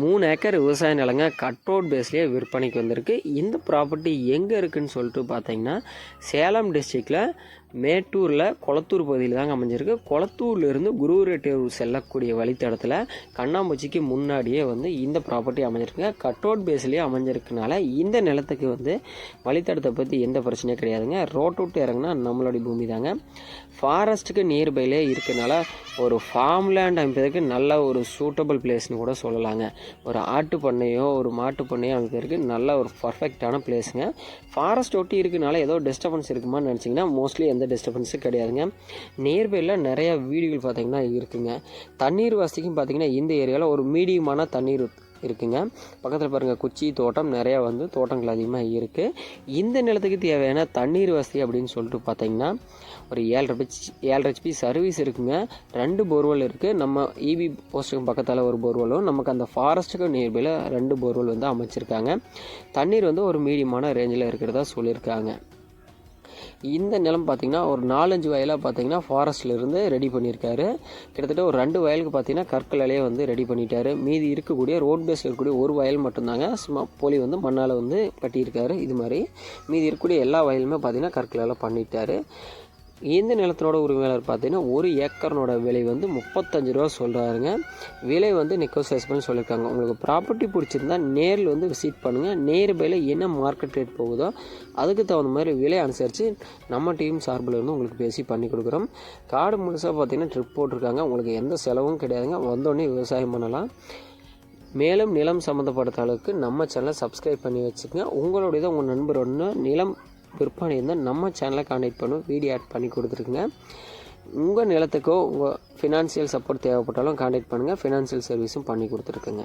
மூணு ஏக்கர் விவசாய நிலங்க cut out பேஸ்லேயே விற்பனைக்கு வந்திருக்கு. இந்த ப்ராப்பர்ட்டி எங்கே இருக்குதுன்னு சொல்லிட்டு பார்த்தீங்கன்னா சேலம் டிஸ்ட்ரிக்டில் மேட்டூரில் கொளத்தூர் பகுதியில் தாங்க அமைஞ்சிருக்கு. கொளத்தூர்லேருந்து குருவரெட்டியூர் செல்லக்கூடிய வழித்தடத்தில் கண்ணாம்பூச்சிக்கு முன்னாடியே வந்து இந்த ப்ராப்பர்ட்டி அமைஞ்சிருக்குங்க கட் அவுட் பேஸ்லேயே அமைஞ்சிருக்கனால இந்த நிலத்துக்கு வந்து வழித்தடத்தை பற்றி எந்த பிரச்சனையும் கிடையாதுங்க. ரோட் விட்டு இறங்குனா நம்மளுடைய பூமி தாங்க. ஃபாரஸ்ட்டுக்கு நியர்பைலே இருக்கனால ஒரு ஃபார்ம் லேண்ட் அமைப்பதற்கு நல்ல ஒரு சூட்டபிள் பிளேஸ்னு கூட சொல்லலாங்க. ஒரு ஆட்டு பண்ணையோ ஒரு மாட்டு பண்ணையோ இருக்குது நல்ல ஒரு பர்ஃபெக்டான பிளேஸுங்க ஃபாரஸ்ட் ஒட்டி இருக்கனால ஏதோ டிஸ்டர்பன்ஸ் இருக்குமான்னு நினச்சிங்கன்னா மோஸ்ட்லி எந்த டிஸ்டர்பன்ஸும் கிடையாதுங்க. நியர்பையில் நிறையா வீடுகள் பார்த்திங்கன்னா இருக்குங்க. தண்ணீர் வசதிக்கும் பார்த்திங்கன்னா இந்த ஏரியாவில் ஒரு மீடியமான தண்ணீர் இருக்குங்க. பக்கத்தில் பாருங்கள் குச்சி தோட்டம் நிறையா வந்து தோட்டங்கள் அதிகமாக இருக்குது இந்த நிலத்துக்கு தேவையான தண்ணீர் வசதி அப்படின்னு சொல்லிட்டு பார்த்தீங்கன்னா ஒரு ஏழரை ஹெச் ஏழரை ஹெச்பி சர்வீஸ் இருக்குங்க. ரெண்டு போர்வெல் இருக்குது நம்ம இபி போஸ்ட்டுக்கு பக்கத்தில் ஒரு போர்வெலும் நமக்கு அந்த ஃபாரஸ்ட்டுக்கு நியர்பையில் ரெண்டு போர்வெல் வந்து அமைச்சிருக்காங்க. தண்ணீர் வந்து ஒரு மீடியமான ரேஞ்சில் இருக்கிறதா சொல்லியிருக்காங்க. இந்த நிலம் பார்த்தீங்கன்னா ஒரு நாலஞ்சு வயலாக பார்த்தீங்கன்னா ஃபாரஸ்ட்லேருந்து ரெடி பண்ணியிருக்காரு கிட்டத்தட்ட ஒரு ரெண்டு வயலுக்கு பார்த்தீங்கன்னா கற்களாலேயே வந்து ரெடி பண்ணிட்டாரு. மீதி இருக்கக்கூடிய ரோட் பேஸில் இருக்கக்கூடிய ஒரு வயல் மட்டும்தாங்க. சும்மா போலி வந்து மண்ணால் வந்து கட்டியிருக்காரு. இது மாதிரி மீதி இருக்கக்கூடிய எல்லா வயலுமே பார்த்தீங்கன்னா கற்களால் பண்ணிட்டாரு. இந்த நிலத்தினோட உரிமையாளர் பார்த்தீங்கன்னா ஒரு ஏக்கர்னோட விலை வந்து முப்பத்தஞ்சு ரூபா சொல்கிறாருங்க விலை வந்து நெக்கோசியேஸ் பண்ணி சொல்லியிருக்காங்க. உங்களுக்கு ப்ராப்பர்ட்டி பிடிச்சிருந்தா நேரில் வந்து விசிட் பண்ணுங்கள் நேர் பையில் என்ன மார்க்கெட் ரேட் போகுதோ அதுக்கு தகுந்த மாதிரி விலை அனுசரித்து நம்ம டீம் சார்பில் இருந்து உங்களுக்கு பேசி பண்ணி கொடுக்குறோம். காடு முழுசாக பார்த்தீங்கன்னா ட்ரிப் போட்டிருக்காங்க. உங்களுக்கு எந்த செலவும் கிடையாதுங்க. வந்தோடனே விவசாயம் பண்ணலாம். மேலும் நிலம் சம்மந்தப்பட்ட அளவுக்கு நம்ம சேனலை சப்ஸ்கிரைப் பண்ணி வச்சுக்கோங்க. உங்களுடையதான் உங்கள் நண்பர் ஒன்று நிலம் விற்பனை இருந்தால் நம்ம சேனலை கான்டாக்ட் பண்ணுவோம் வீடியோ ஆட் பண்ணி கொடுத்துருக்குங்க. உங்கள் நிலத்துக்கோ உங்கள் ஃபினான்சியல் சப்போர்ட் தேவைப்பட்டாலும் கான்டாக்ட் பண்ணுங்கள் ஃபினான்சியல் சர்வீஸும் பண்ணி கொடுத்துருக்குங்க.